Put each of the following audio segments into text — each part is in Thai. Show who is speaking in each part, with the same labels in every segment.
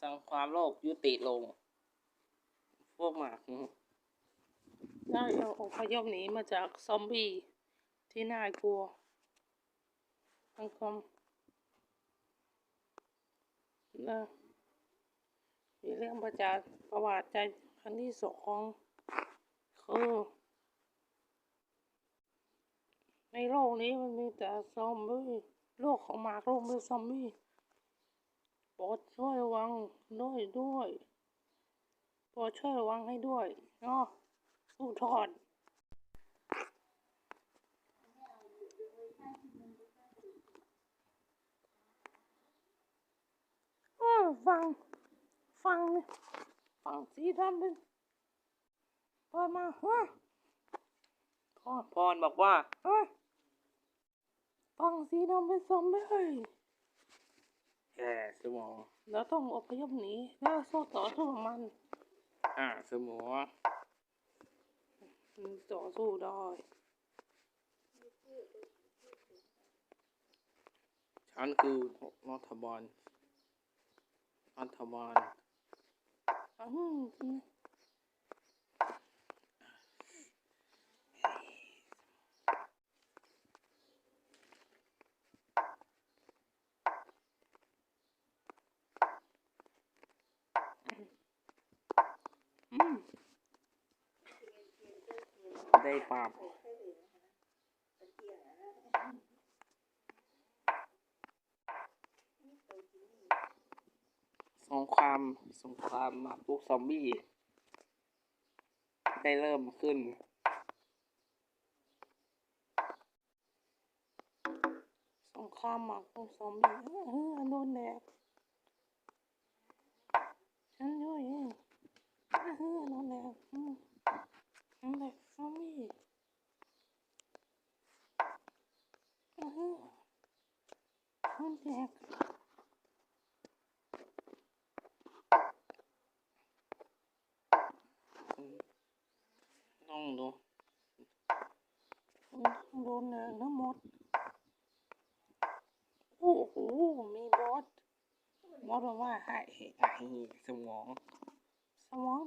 Speaker 1: สังความโลภยุติลง พวกหมาก
Speaker 2: ได้เอาอพยพหนีมาจากซอมบี้ที่น่ากลัวทั้งคมนะมีเรื่องประจานประวัติใจครั้งที่สองคือในโลกนี้มันมีแต่ซอมบี้โลกของหมากโลกมีซอมบี้ โปรดช่วยระวังด้วยด้วยโปรดช่วยระวังให้ด้วยเนาะผู้ทอดเออฟัง ฟังนี่ฟังสีดำเป็นเปิดมาเฮ้ย
Speaker 1: พ่อพรบอกว่า
Speaker 2: เฮ้ยฟังสีดำเป็นซอมบี้
Speaker 1: แค่สมอง
Speaker 2: เราต้องอพยพหนีแล้วสู้ต่อสู้กับมัน
Speaker 1: อ่าสมอง
Speaker 2: มันต่อสู้ได้
Speaker 1: ฉันคือรัฐบาลรัฐบาล
Speaker 2: อืมอืม
Speaker 1: ได้ปาบสงครามสงครามหมากรุกซอมบี้ ได้เริ่มขึ้น
Speaker 2: สงครามหมากรุกซอมบี้เออเออโดนแดกฉันด้วยเองเอโดนแดกอืมโดนแดก ซอมบี้เออเออโดนแดก
Speaker 1: ต้องดู
Speaker 2: อืมโดนแดกทั้งหมด โอ้โห มีบอสบอสบอกว่าให้
Speaker 1: ไอ้สมอง
Speaker 2: สมอง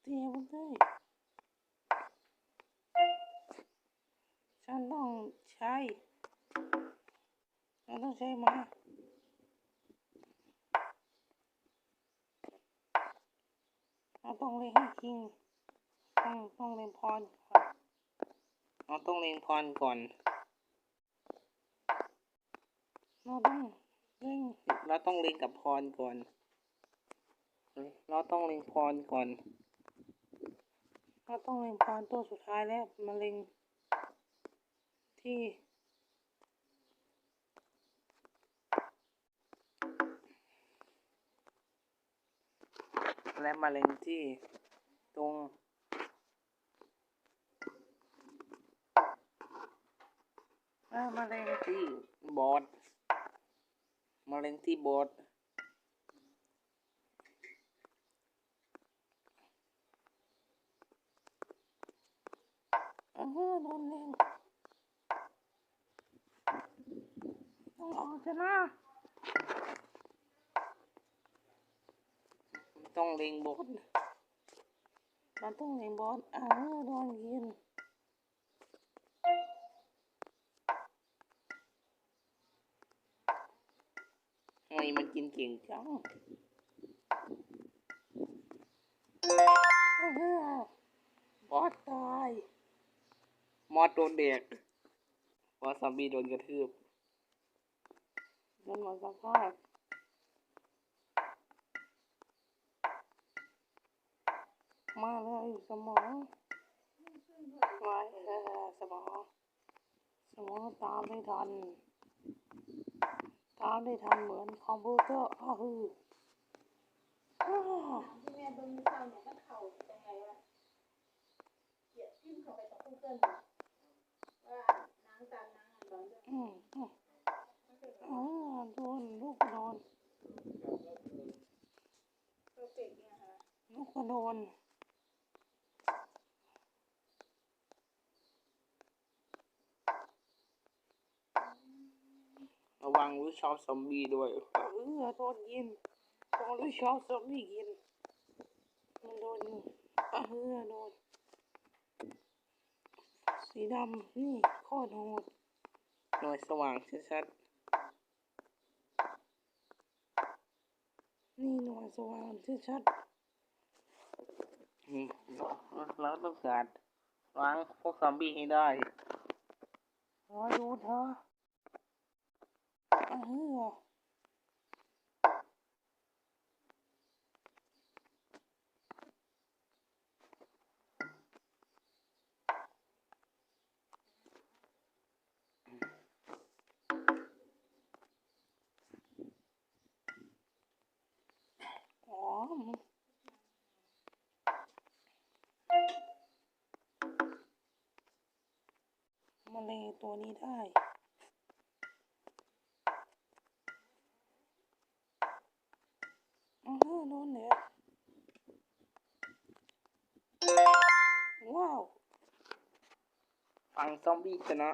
Speaker 2: เตียไปเล ฉันต้องใช้ฉันต้องใช้มาเราต้องเรียนให้จริงต้องต้องเรียนพรก่อน
Speaker 1: เราต้องเล็งพรก่อน
Speaker 2: เราต้องเร่ง
Speaker 1: เราต้องเล็งกับพรก่อน เราต้องเล็งพรก่อน
Speaker 2: เราต้องเรียนพรตัวสุดท้ายแล้วมาเล็ง ที่
Speaker 1: และมาเล็งที่ตรง
Speaker 2: มาเล็ง
Speaker 1: ที่บอสมาเล็งที่บอส
Speaker 2: เออโดนเล็ง ต้องเอาชนะ
Speaker 1: ต้องเล็งบอส
Speaker 2: เราต้องเล็งบอสเออโดนยิง
Speaker 1: ทำไมมันกินเก่งจัง
Speaker 2: เออบอสตาย
Speaker 1: มอดโดนเด็กวาซอมบี้โดนกระทืบ
Speaker 2: โดนหมดสภาพมาเลยสมองไว้เออสมอง สมองตามไม่ทัน ตามได้ทันเหมือนคอมพิวเตอร์อ้าวฮืออ้าว
Speaker 3: ที่แม่เบิ่งเศร้าเนี่ยมันเข้าจังไงวะเขียนพิมพ์เข้าไปตรง Google น่ะว่าหนังตามหนังอันบางเรื่อง
Speaker 2: อืมอืมอ่าโดนลูกโดน
Speaker 3: เพอร์เฟกต์เนี่ยค่ะ
Speaker 2: ลูกก็โดน
Speaker 1: ระวังวิชอบซอมบี้ด้วย
Speaker 2: เออโดนยิงตอนที่ชอบซอมบี้กินมันโดนอะเฮือโดนสีดำนี่โคตรโหด
Speaker 1: หน่วยสว่างชัด
Speaker 2: นี่หน่วยสว่างที่ชัด
Speaker 1: ๆอืมเราต้องการล้างพวกซอมบี้ให้ได้
Speaker 2: รอดูเธออะเฮืออ๋อมันมะเร็ง ตัวนี้ได้ อือฮึโดนเนี่ยว้าว
Speaker 1: ฝั่งซอมบี้ชนะ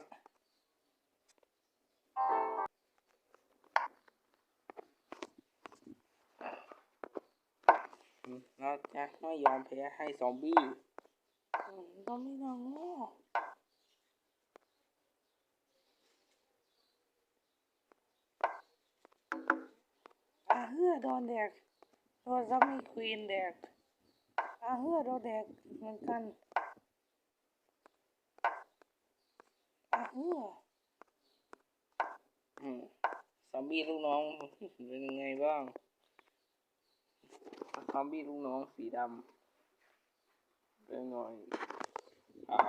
Speaker 1: อืมเราจะไม่ยอมแพ้ให้ซอมบี้
Speaker 2: อืมต้องไม่นองโง่ เฮือโดนแดกโดนซัมมี่ควีนแดกอาเฮือโดนแดกเหมือนกันอาเฮือ
Speaker 1: อืมซอมบี้ลูกน้องเป็นยังไงบ้างซอมบี้ลูกน้องสีดำเป็นไงอ่า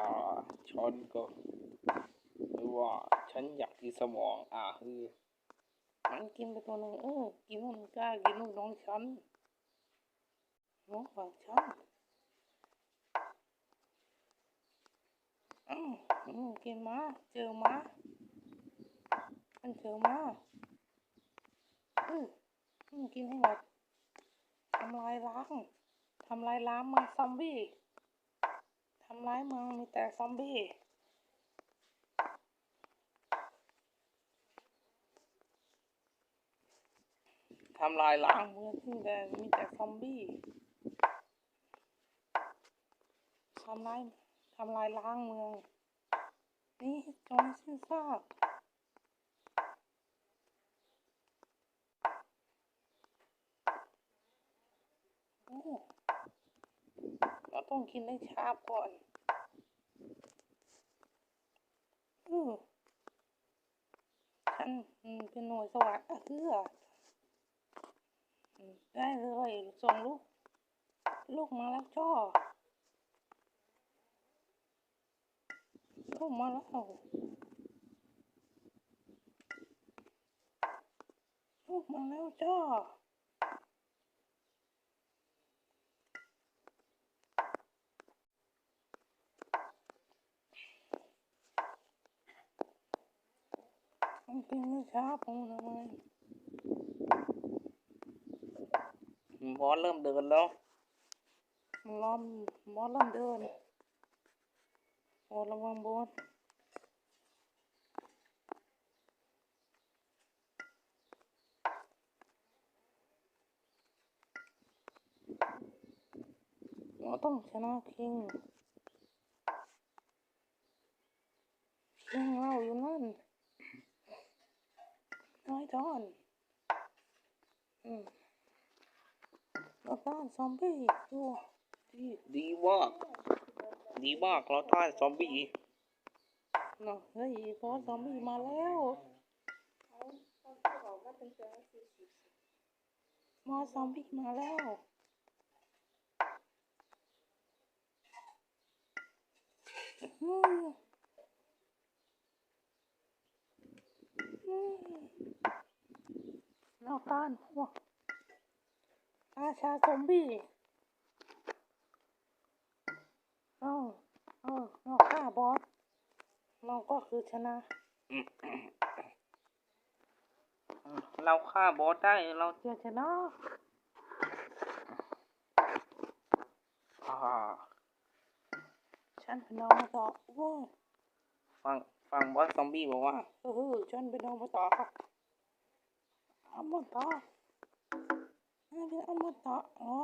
Speaker 1: ฉันก็ไม่ว่าฉันอยากกินสมอง อ่าคือ
Speaker 2: มันกินไปตัวหนึ่งเออกินมันกล้ากินลูกน้องฉันน้องฝั่งฉันอืมอืมกินมาเจอมามันเจอมาอืมอืมกินให้หมดทำลายล้างทำลายล้างมืองซอมบี้ทำลายมืองมีแต่ซอมบี้
Speaker 1: ทำลายล้าง
Speaker 2: เมืองมีแต่มีแต่ซอมบี้ทำลายทำลายล้างเมือง นี่จงสิ้นซากเราต้องกินให้ชาบก่อนอือฉันเป็นหน่วยสวัสดิ์อะเพื่อ ได้เลยส่งลูก ลูกมาแล้วจ้อลูกมาแล้วลูกมาแล้วจ้ามันเป็นไม่ช้าผมทำไม
Speaker 1: บอสเริ่มเดินแล้ว
Speaker 2: ล้อมอสเริ่มเดินโอ้ระวังบอสเราต้องชนะคิงคิงเราอยู่นั่นน้อยทอนอืม เราต้านซอมบี้ดูดี
Speaker 1: ดีมากดีมากเราต้านซอมบี้
Speaker 2: เนาะเฮ้ยบอสซอมบี้มาแล้ว
Speaker 3: เขาเขาเขาบอ
Speaker 2: ซอมบี้มาแล้วอืมอืมเราต้านพวก ราชาซอมบี้เอาเอาเราฆ่าบอส เราก็คือชนะ
Speaker 1: เราฆ่าบอสได้ เรา
Speaker 2: เจะชนะ
Speaker 1: อ่า
Speaker 2: ฉันเป็นน้องมาต่อโว้ย
Speaker 1: ฟังฟังบอสซอมบี้บอกว่า
Speaker 2: เออฉันเป็นน้องมาต่อเอามาต่อ ให้อมตะเหรอ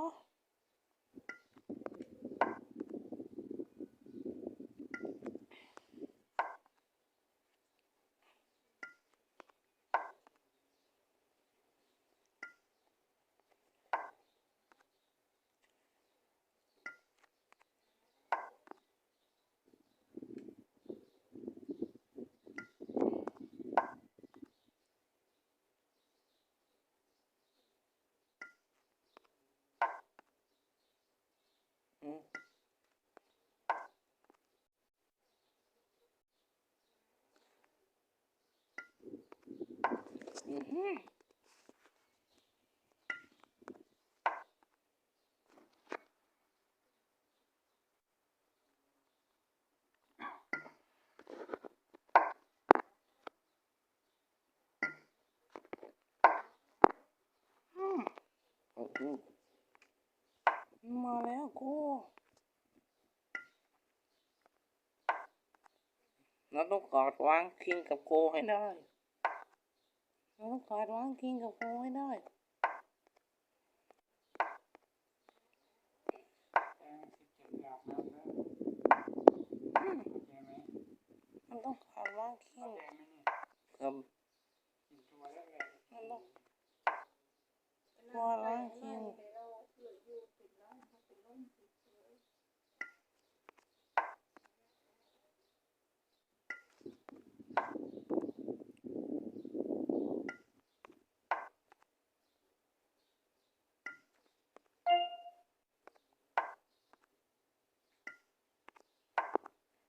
Speaker 1: อืม
Speaker 2: อือหือ อื ม
Speaker 1: อืม
Speaker 2: มาแล้วกู
Speaker 1: เราต้องกอดวางคิงกับโกให้ได้
Speaker 2: เราต้องกอดวางกินกับโฟให้ได้อืมมันต้องกอดวางกิน
Speaker 1: ครับ
Speaker 2: มันต้องกอดวางกิน